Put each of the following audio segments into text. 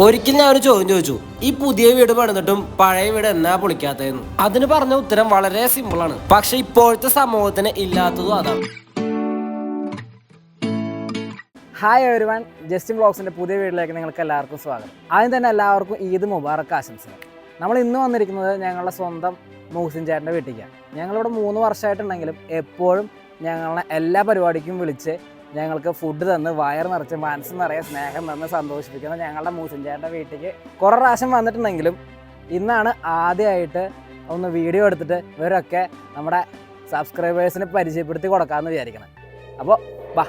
ഒരിക്കൽ ഞാൻ ഒരു ചോദ്യം ചോദിച്ചു ഈ പുതിയ വീട് പണിതിട്ടും പഴയ വീട് എന്നാ പൊളിക്കാത്തതെന്ന്? അതിന് പറഞ്ഞ ഉത്തരം വളരെ സിമ്പിൾ ആണ്. പക്ഷെ ഇപ്പോഴത്തെ സമൂഹത്തിന് ഇല്ലാത്തതും അതാണ്. ഹായ് എവരിവൺ ജസ്റ്റിൻ ബ്ലോഗ്സിന്റെ പുതിയ വീട്ടിലേക്ക് നിങ്ങൾക്ക് എല്ലാവർക്കും സ്വാഗതം. ആദ്യം തന്നെ എല്ലാവർക്കും ഈദ് മുബാറക് ആശംസകൾ. നമ്മൾ ഇന്ന് വന്നിരിക്കുന്നത് ഞങ്ങളുടെ സ്വന്തം മൂസിൻ ചേട്ടന്റെ വീട്ടിലേക്കാണ്. ഞങ്ങളിവിടെ മൂന്ന് വർഷമായിട്ടുണ്ടെങ്കിലും എപ്പോഴും ഞങ്ങളെ എല്ലാ പരിപാടിക്കും വിളിച്ച് ഞങ്ങൾക്ക് ഫുഡ് തന്ന് വയർ നിറച്ച് മനസ്സ് നിറയെ സ്നേഹം തന്ന് സന്തോഷിപ്പിക്കുന്ന ഞങ്ങളുടെ മൂസിൻ ചേട്ടന്റെ വീട്ടിലേക്ക് കുറേ പ്രാവശ്യം വന്നിട്ടുണ്ടെങ്കിലും ഇന്നാണ് ആദ്യമായിട്ട് ഒന്ന് വീഡിയോ എടുത്തിട്ട് ഇവരൊക്കെ നമ്മുടെ സബ്സ്ക്രൈബേഴ്സിനെ പരിചയപ്പെടുത്തി കൊടുക്കാമെന്ന് വിചാരിക്കണം. അപ്പോൾ വാ.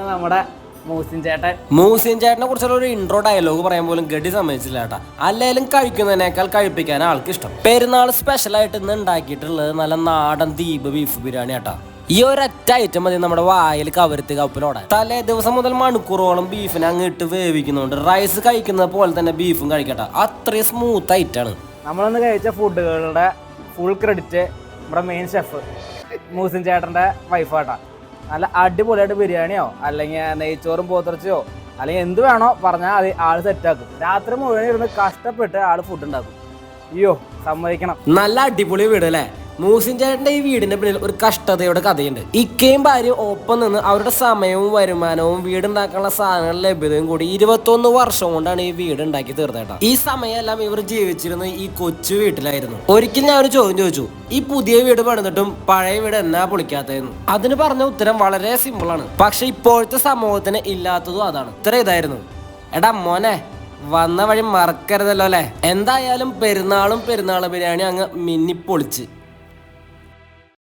ആണ് നമ്മുടെ മൂസിൻ ചേട്ടൻ. മൂസിൻ ചേട്ടനെ കുറിച്ചുള്ള ഒരു ഇൻട്രോ ഡയലോഗ് പറയാൻ പോലും ഗഡി സമ്മതിച്ചില്ല കേട്ടാ. അല്ലെങ്കിലും കഴിക്കുന്നതിനേക്കാൾ കഴിപ്പിക്കാൻ ആൾക്ക് ഇഷ്ടം. പെരുന്നാൾ സ്പെഷ്യൽ ആയിട്ട് ഇന്ന് ഉണ്ടാക്കിയിട്ടുള്ളത് നല്ല നാടൻ ദീപ് ബീഫ് ബിരിയാണി ആട്ടാ ഈ ഒരൊറ്റ ഐറ്റം മതി നമ്മുടെ വായിൽ കവരത്തി കപ്പിലോടെ തലേ ദിവസം മുതൽ മണിക്കൂറോളം ബീഫിനെ അങ്ങ് ഇട്ട് വേവിക്കുന്നുണ്ട് റൈസ് കഴിക്കുന്നത് പോലെ തന്നെ ബീഫും കഴിക്കട്ടെ. അത്രയും സ്മൂത്ത് ആയിട്ടാണ് നമ്മളന്ന് കഴിച്ച ഫുഡുകളുടെ ഫുൾ ക്രെഡിറ്റ് നമ്മുടെ മെയിൻ ഷെഫ് മൂസിൻ ചേട്ടന്റെ വൈഫാട്ടാ നല്ല അടിപൊളിയായിട്ട് ബിരിയാണിയോ അല്ലെങ്കിൽ നെയ്ച്ചോറും പോത്തിറച്ചിയോ അല്ലെങ്കിൽ എന്ത് വേണോ പറഞ്ഞാൽ അത് ആൾ സെറ്റാക്കും രാത്രി മുഴുവൻ ഇരുന്ന് കഷ്ടപ്പെട്ട് ആൾ ഫുഡ് ഉണ്ടാക്കും. അയ്യോ സമ്മതിക്കണം. നല്ല അടിപൊളി വീട് അല്ലേ? മൂസിൻ ചേട്ടന്റെ ഈ വീടിന്റെ പിന്നിൽ ഒരു കഷ്ടതയുടെ കഥയുണ്ട്. ഇക്കയും ഭാര്യ ഒപ്പം നിന്ന് അവരുടെ സമയവും വരുമാനവും വീടുണ്ടാക്കാനുള്ള സാധനങ്ങളുടെ ലഭ്യതയും കൂടി ഇരുപത്തൊന്ന് വർഷം കൊണ്ടാണ് ഈ വീട് ഉണ്ടാക്കി തീർത്തേട്ടാ ഈ സമയമെല്ലാം ഇവർ ജീവിച്ചിരുന്ന ഈ കൊച്ചു വീട്ടിലായിരുന്നു. ഒരിക്കൽ ഞാൻ ഒരു ചോദ്യം ചോദിച്ചു ഈ പുതിയ വീട് പണിതിട്ടും പഴയ വീട് എന്നാ പൊളിക്കാത്തതെന്ന്? അതിന് പറഞ്ഞ ഉത്തരം വളരെ സിമ്പിൾ ആണ്. പക്ഷെ ഇപ്പോഴത്തെ സമൂഹത്തിന് ഇല്ലാത്തതും അതാണ്. ഇത്ര ഇതായിരുന്നു. എടാ മോനെ വന്ന വഴി മറക്കരുതല്ലോ അല്ലേ? എന്തായാലും പെരുന്നാളും പെരുന്നാൾ ബിരിയാണി അങ്ങ് മിന്നിപ്പൊളിച്ച്.